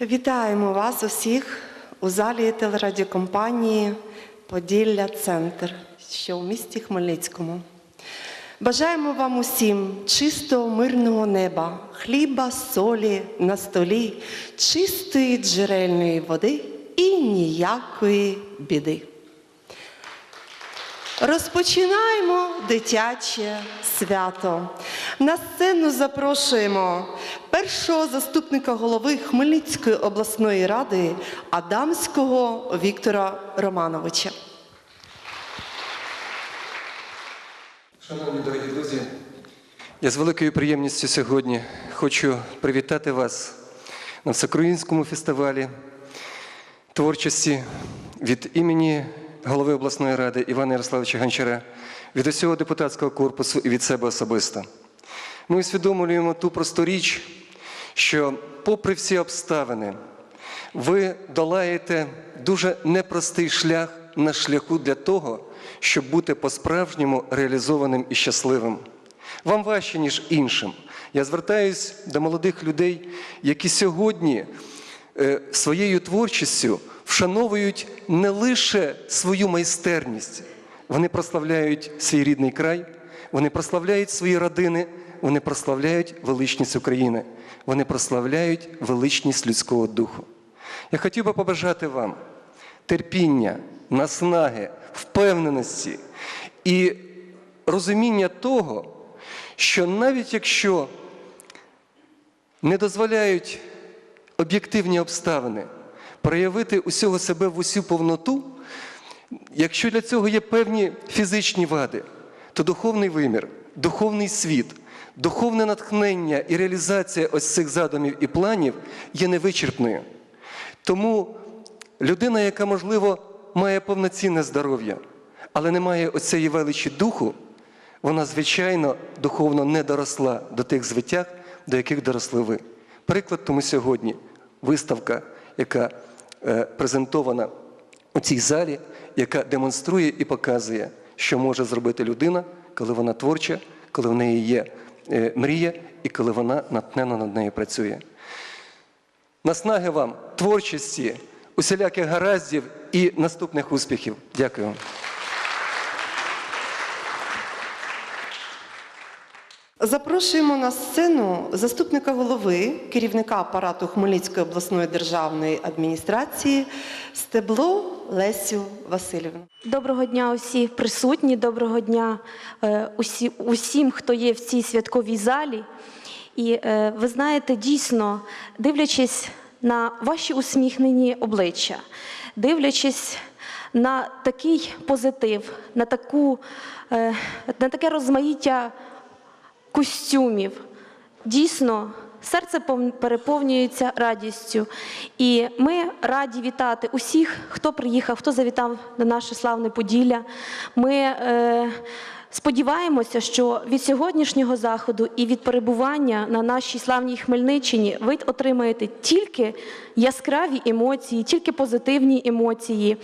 Вітаємо вас усіх у залі телерадіокомпанії Поділля Центр, що у місті Хмельницькому. Бажаємо вам усім чистого мирного неба, хліба, солі на столі, чистої джерельної води і ніякої біди. Розпочинаємо дитяче свято. На сцену запрошуємо першого заступника голови Хмельницької обласної ради Адамського Віктора Романовича. Шановні дорогі друзі, я з великою приємністю сьогодні хочу привітати вас на всеукраїнському фестивалі творчості від імені голови обласної ради Івана Ярославовича Гончара, від усього депутатського корпусу і від себе особисто. Ми усвідомлюємо ту просту річ, що, попри всі обставини, ви долаєте дуже непростий шлях на шляху для того, щоб бути по-справжньому реалізованим і щасливим. Вам важче, ніж іншим. Я звертаюсь до молодих людей, які сьогодні е, своєю творчістю вшановують не лише свою майстерність, вони прославляють свій рідний край, вони прославляють свої родини, вони прославляють величність України, вони прославляють величність людського духу. Я хотів би побажати вам терпіння, наснаги, впевненості і розуміння того, що навіть якщо не дозволяють об'єктивні обставини проявити усього себе в усю повноту, якщо для цього є певні фізичні вади, то духовний вимір, духовний світ, духовне натхнення і реалізація ось цих задумів і планів є невичерпною. Тому людина, яка, можливо, має повноцінне здоров'я, але не має оцієї величі духу, вона, звичайно, духовно не доросла до тих звитяг, до яких доросли ви. Приклад тому сьогодні виставка, яка е, презентована у цій залі, яка демонструє і показує, що може зробити людина, коли вона творча, коли в неї є е, мрія і коли вона натнена над нею працює. Наснаги вам, творчості, усіляких гараздів і наступних успіхів. Дякую. Запрошуємо на сцену заступника голови, керівника апарату Хмельницької обласної державної адміністрації Стебло Лесю Васильівну. Доброго дня усі присутні, доброго дня е, усі, усім, хто є в цій святковій залі. І е, ви знаєте, дійсно, дивлячись на ваші усміхнені обличчя, дивлячись на такий позитив, на, таку, е, на таке розмаїття костюмів. Дійсно, серце переповнюється радістю. І ми раді вітати усіх, хто приїхав, хто завітав на наше славне Поділля. Ми е, сподіваємося, що від сьогоднішнього заходу і від перебування на нашій славній Хмельниччині ви отримаєте тільки яскраві емоції, тільки позитивні емоції.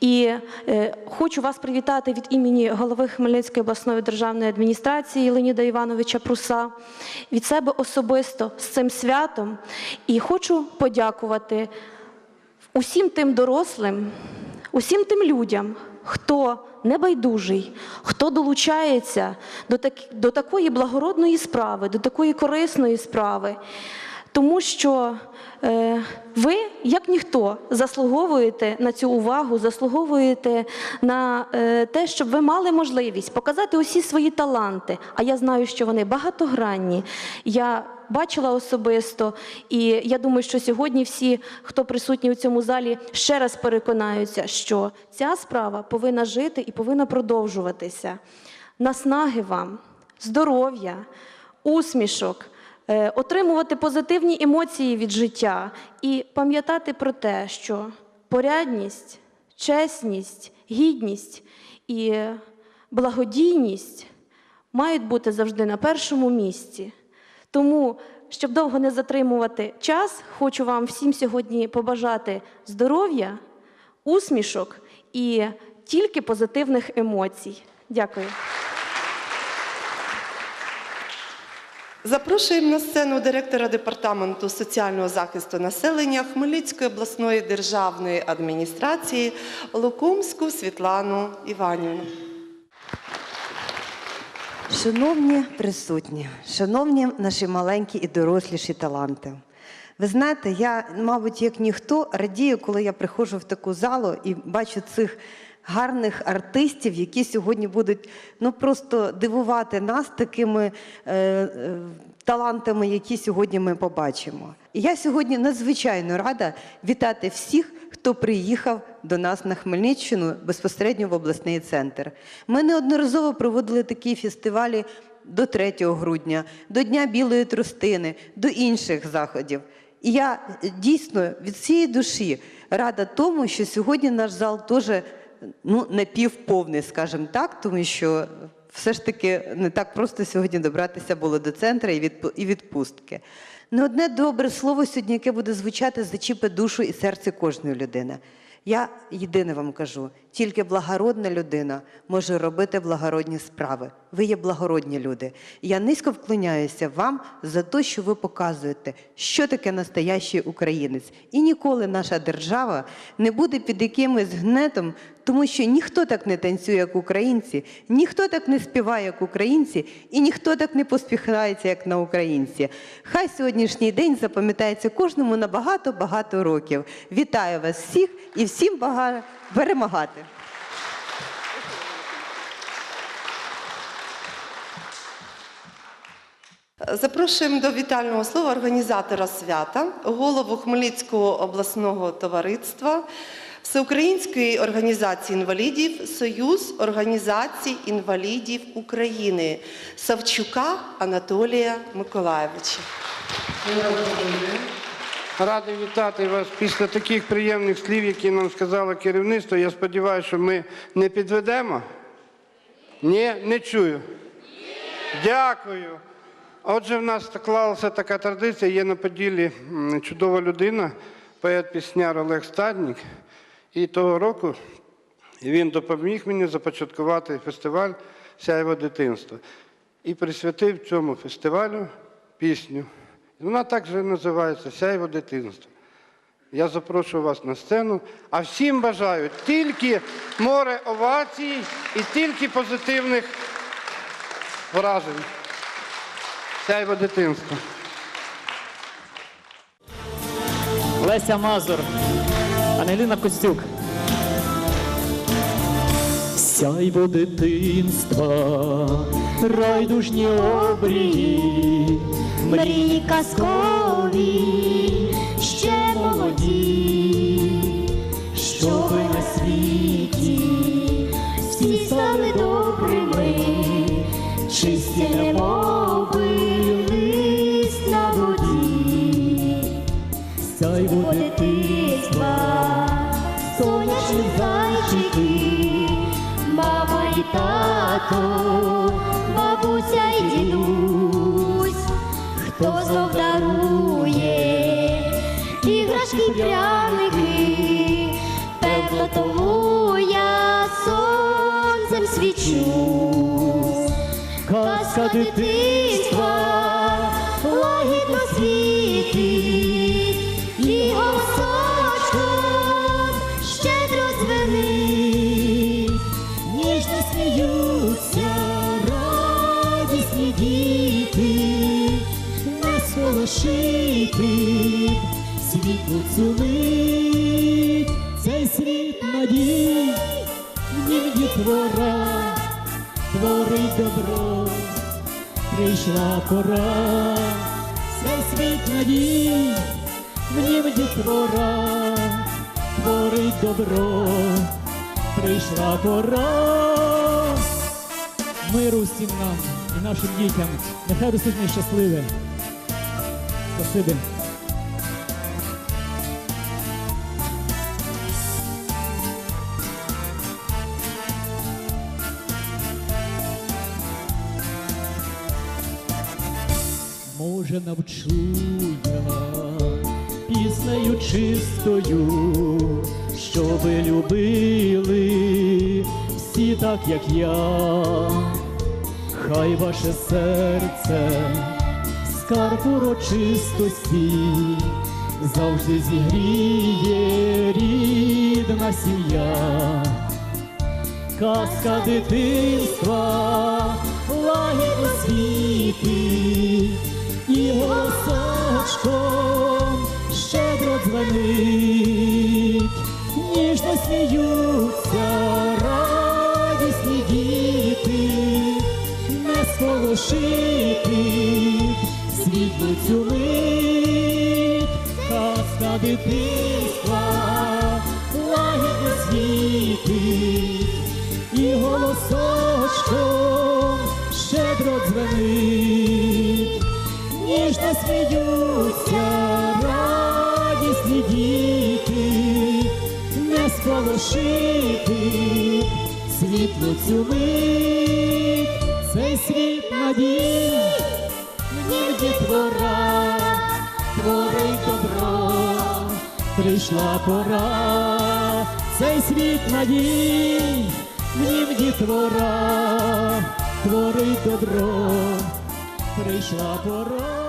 І е, хочу вас привітати від імені голови Хмельницької обласної державної адміністрації Леоніда Івановича Пруса, від себе особисто з цим святом. І хочу подякувати усім тим дорослим, усім тим людям, хто небайдужий, хто долучається до, так, до такої благородної справи, до такої корисної справи. Тому що е, ви, як ніхто, заслуговуєте на цю увагу, заслуговуєте на е, те, щоб ви мали можливість показати усі свої таланти. А я знаю, що вони багатогранні. Я бачила особисто, і я думаю, що сьогодні всі, хто присутні у цьому залі, ще раз переконаються, що ця справа повинна жити і повинна продовжуватися. Наснаги вам, здоров'я, усмішок, отримувати позитивні емоції від життя і пам'ятати про те, що порядність, чесність, гідність і благодійність мають бути завжди на першому місці. Тому, щоб довго не затримувати час, хочу вам всім сьогодні побажати здоров'я, усмішок і тільки позитивних емоцій. Дякую. Запрошуємо на сцену директора департаменту соціального захисту населення Хмельницької обласної державної адміністрації Лукомську Світлану Іванівну. Шановні присутні, шановні наші маленькі і доросліші таланти. Ви знаєте, я, мабуть, як ніхто радію, коли я приходжу в таку залу і бачу цих гарних артистів, які сьогодні будуть ну просто дивувати нас такими е, е, талантами, які сьогодні ми побачимо. І я сьогодні надзвичайно рада вітати всіх, хто приїхав до нас на Хмельниччину безпосередньо в обласний центр. Ми неодноразово проводили такі фестивалі до 3 грудня, до Дня Білої тростини, до інших заходів. І я е, дійсно від всієї душі рада тому, що сьогодні наш зал теж ну, напівповний, скажімо так, тому що все ж таки не так просто сьогодні добратися було до центру і відпустки. Не одне добре слово сьогодні, яке буде звучати, зачіпе душу і серце кожної людини. Я єдине вам кажу: тільки благородна людина може робити благородні справи. Ви є благородні люди. Я низько вклоняюся вам за те, що ви показуєте, що таке настоящий українець. І ніколи наша держава не буде під якимось гнетом, тому що ніхто так не танцює, як українці, ніхто так не співає, як українці, і ніхто так не поспіхається, як на українці. Хай сьогоднішній день запам'ятається кожному на багато-багато років. Вітаю вас всіх і всім бага... перемагати. Запрошуємо до вітального слова організатора свята, голову Хмельницького обласного товариства, Всеукраїнської організації інвалідів, Союз організацій інвалідів України Савчука Анатолія Миколаєвича. Радий вітати вас після таких приємних слів, які нам сказало керівництво. Я сподіваюся, що ми не підведемо. Ні, не чую. Дякую. Отже, в нас склалася така традиція. Є на Поділі чудова людина, поет-пісняр Олег Стаднік. І того року він допоміг мені започаткувати фестиваль Сяйво дитинства. І присвятив цьому фестивалю пісню. Вона так же називається Сяйво дитинства. Я запрошую вас на сцену, а всім бажаю тільки море овацій і тільки позитивних вражень. Сяйво дитинства. Леся Мазур, Ангеліна Костюк. Сяйво дитинства, райдужні обрії, Мрії казкові, ще молоді, щоби на світі всі стали добрими, чисті немови тато, бабуся і дідусь, хто знов дарує іграшки пряники, певно, тому я сонцем свічусь. Казка дитинства лагідно світить, світло цю цей світ надій, в нім дітвора творить добро, прийшла пора, цей світ надій, в нім дітвора, творить добро, прийшла пора. Миру всім нам і нашим дітям, нехай ростуть ми щасливі. Спасибі. Може, навчу я піснею чистою, щоби любили всі так, як я, хай ваше серце скарб урочистості, завжди зігріє рідна сім'я. Казка дитинства, лагідь освіти, і голосочком щедро дзвонить, ніжно сміються радісні діти, не сполошити світлу цю мить, казка дитинства, лагідно світить, і голосочком щедро дзвенить, ніжно сміються радісні діти, не сполошити світлу цю мить, цей світ надій, мені дітвора, творить добро, прийшла пора, цей світ надій, нім дітвора, творить добро, прийшла пора.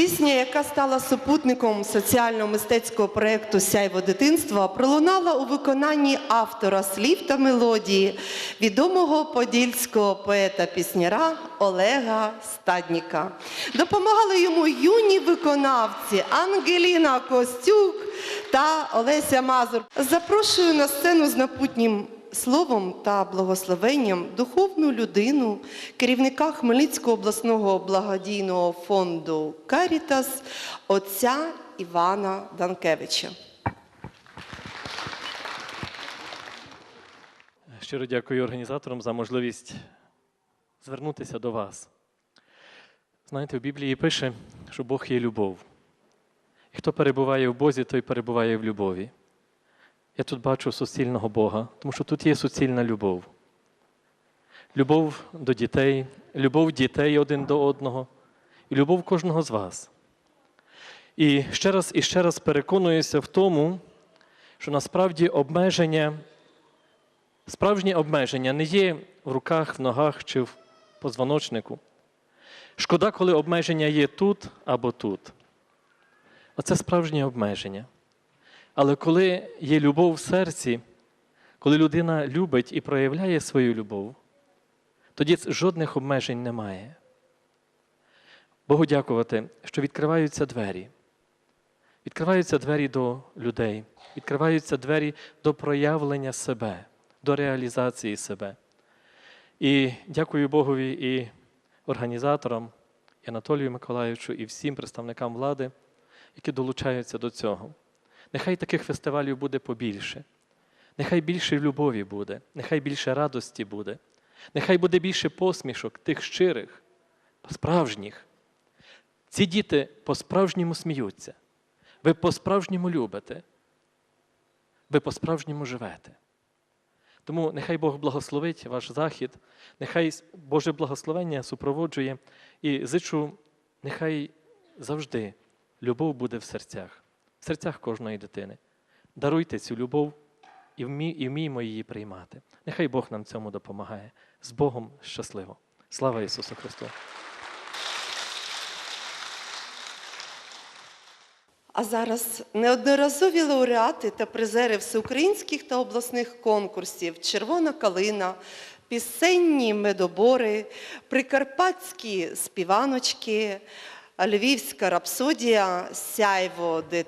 Пісня, яка стала супутником соціально-мистецького проєкту Сяйво дитинства, пролунала у виконанні автора слів та мелодії, відомого подільського поета-пісняра Олега Стадніка. Допомагали йому юні виконавці Ангеліна Костюк та Олеся Мазур. Запрошую на сцену з напутнім словом та благословенням духовну людину, керівника Хмельницького обласного благодійного фонду Карітас, отця Івана Данкевича. Щиро дякую організаторам за можливість звернутися до вас. Знаєте, в Біблії пише, що Бог є любов. І хто перебуває в Бозі, той перебуває в любові. Я тут бачу суцільного Бога, тому що тут є суцільна любов. Любов до дітей, любов дітей один до одного і любов кожного з вас. І ще раз і ще раз переконуюся в тому, що насправді обмеження Справжнє обмеження не є в руках, в ногах чи в позвоночнику. Шкода, коли обмеження є тут або тут. Оце справжнє обмеження. Але коли є любов в серці, коли людина любить і проявляє свою любов, тоді жодних обмежень немає. Богу дякувати, що відкриваються двері. Відкриваються двері до людей, відкриваються двері до проявлення себе до реалізації себе. І дякую Богові і організаторам, і Анатолію Миколаївичу, і всім представникам влади, які долучаються до цього. Нехай таких фестивалів буде побільше. Нехай більше любові буде, нехай більше радості буде, нехай буде більше посмішок, тих щирих, справжніх. Ці діти по-справжньому сміються. Ви по-справжньому любите. Ви по-справжньому живете. Тому нехай Бог благословить ваш захід, нехай Боже благословення супроводжує і зичу, нехай завжди любов буде в серцях, в серцях кожної дитини. Даруйте цю любов і вмі- і вміймо її приймати. Нехай Бог нам цьому допомагає. З Богом щасливо. Слава Ісусу Христу! А зараз неодноразові лауреати та призери всеукраїнських та обласних конкурсів Червона калина, пісенні медобори, прикарпатські співаночки, Львівська рапсодія, Сяйво дитини.